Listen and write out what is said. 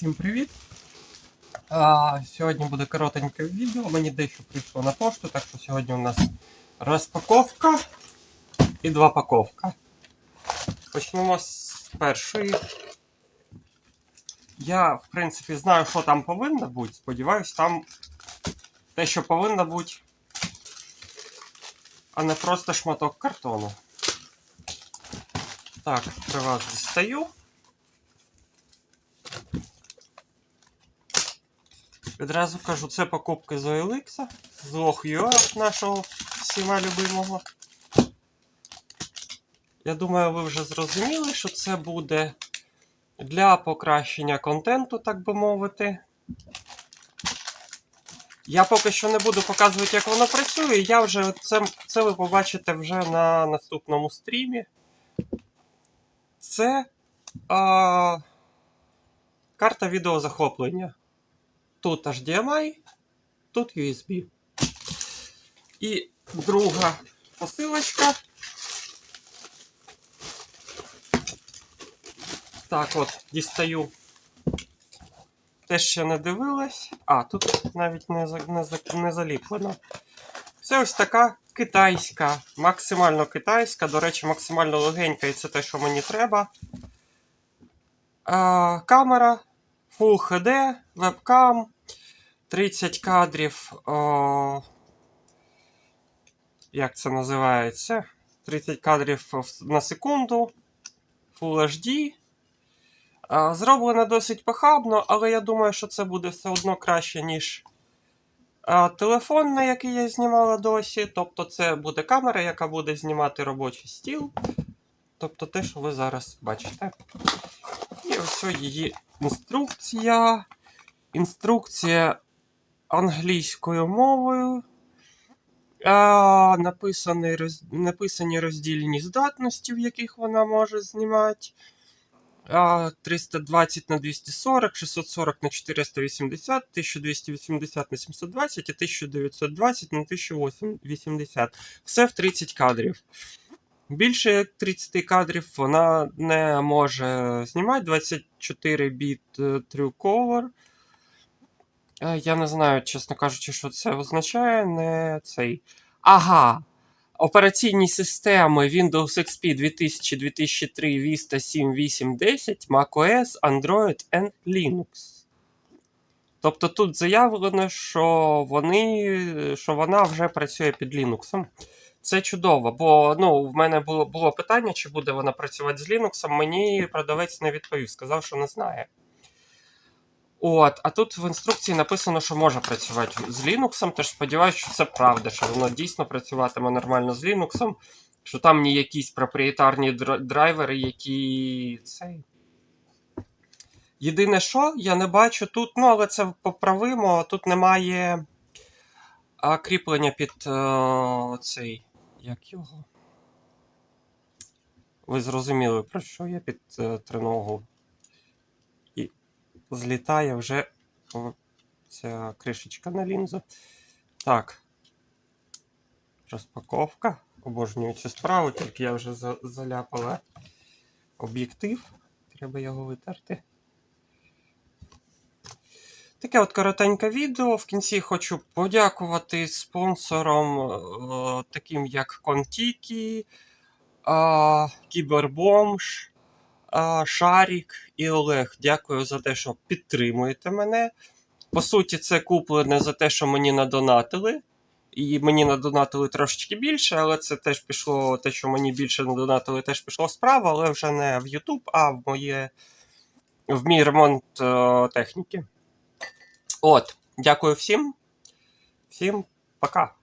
Всім привіт! А, сьогодні буде коротеньке відео. Мені дещо прийшло на пошту, так що сьогодні у нас розпаковка і два паковка. Почнемо з першої. Я, в принципі, знаю, що там повинно бути. Сподіваюсь, там те, що повинно бути, а не просто шматок картону. Так, при вас дістаю. Відразу кажу, це покупки з OLX, з Лох.ua нашого всіма любимого. Я думаю, ви вже зрозуміли, що це буде для покращення контенту, так би мовити. Я поки що не буду показувати, як воно працює. Я вже це, це ви побачите вже на наступному стрімі. Це а, карта відеозахоплення. Тут HDMI, тут USB. І друга посилочка. Так, от, дістаю. Те ще не дивилась. А, тут навіть не, не, не заліплено. Це ось така китайська, максимально китайська, до речі, максимально легенька, і це те, що мені треба. А, камера Full HD, вебкам, 30 кадрів. О, як це називається? 30 кадрів на секунду. Full HD. Зроблено досить похабно, але я думаю, що це буде все одно краще, ніж телефон, на який я знімала досі. Тобто, це буде камера, яка буде знімати робочий стіл. Тобто те, що ви зараз бачите. І ось її інструкція. Інструкція англійською мовою. А, написані, роз, написані роздільні здатності, в яких вона може знімати. А, 320 на 240, 640 на 480, 1280 на 720 і 1920 на 1080. Все в 30 кадрів. Більше 30 кадрів вона не може знімати 24 біт е, True Color. Е, Я не знаю, чесно кажучи, що це означає. Не цей. Ага. Операційні системи Windows XP 2000, 2003, Vista 7, 8, 10, macOS, Android and Linux. Тобто тут заявлено, що, вони, що вона вже працює під Linux. Це чудово, бо ну, в мене було, було питання, чи буде вона працювати з Linux. Мені продавець не відповів, сказав, що не знає. От, а тут в інструкції написано, що може працювати з Linux, тож сподіваюся, що це правда, що воно дійсно працюватиме нормально з Linux, що там не якісь проприєтарні драйвери, які цей. Єдине, що я не бачу тут, ну але це поправимо, тут немає а, кріплення під е, цей. Як його? Ви зрозуміли, про що я під е, триногу. І злітає вже ця кришечка на лінзу. Так. Розпаковка. Обожнюю цю справу, тільки я вже заляпала об'єктив. Треба його витерти. Таке от коротеньке відео. В кінці хочу подякувати спонсорам, е, таким як Контікі, е, Кібербомж, е, Шарік і Олег. Дякую за те, що підтримуєте мене. По суті, це куплене за те, що мені надонатили. І мені надонатили трошечки більше, але це теж пішло, те, що мені більше надонатили, теж пішло справа, але вже не в YouTube, а в моє в мій ремонт е, техніки. От, дякую всім. Всім пока.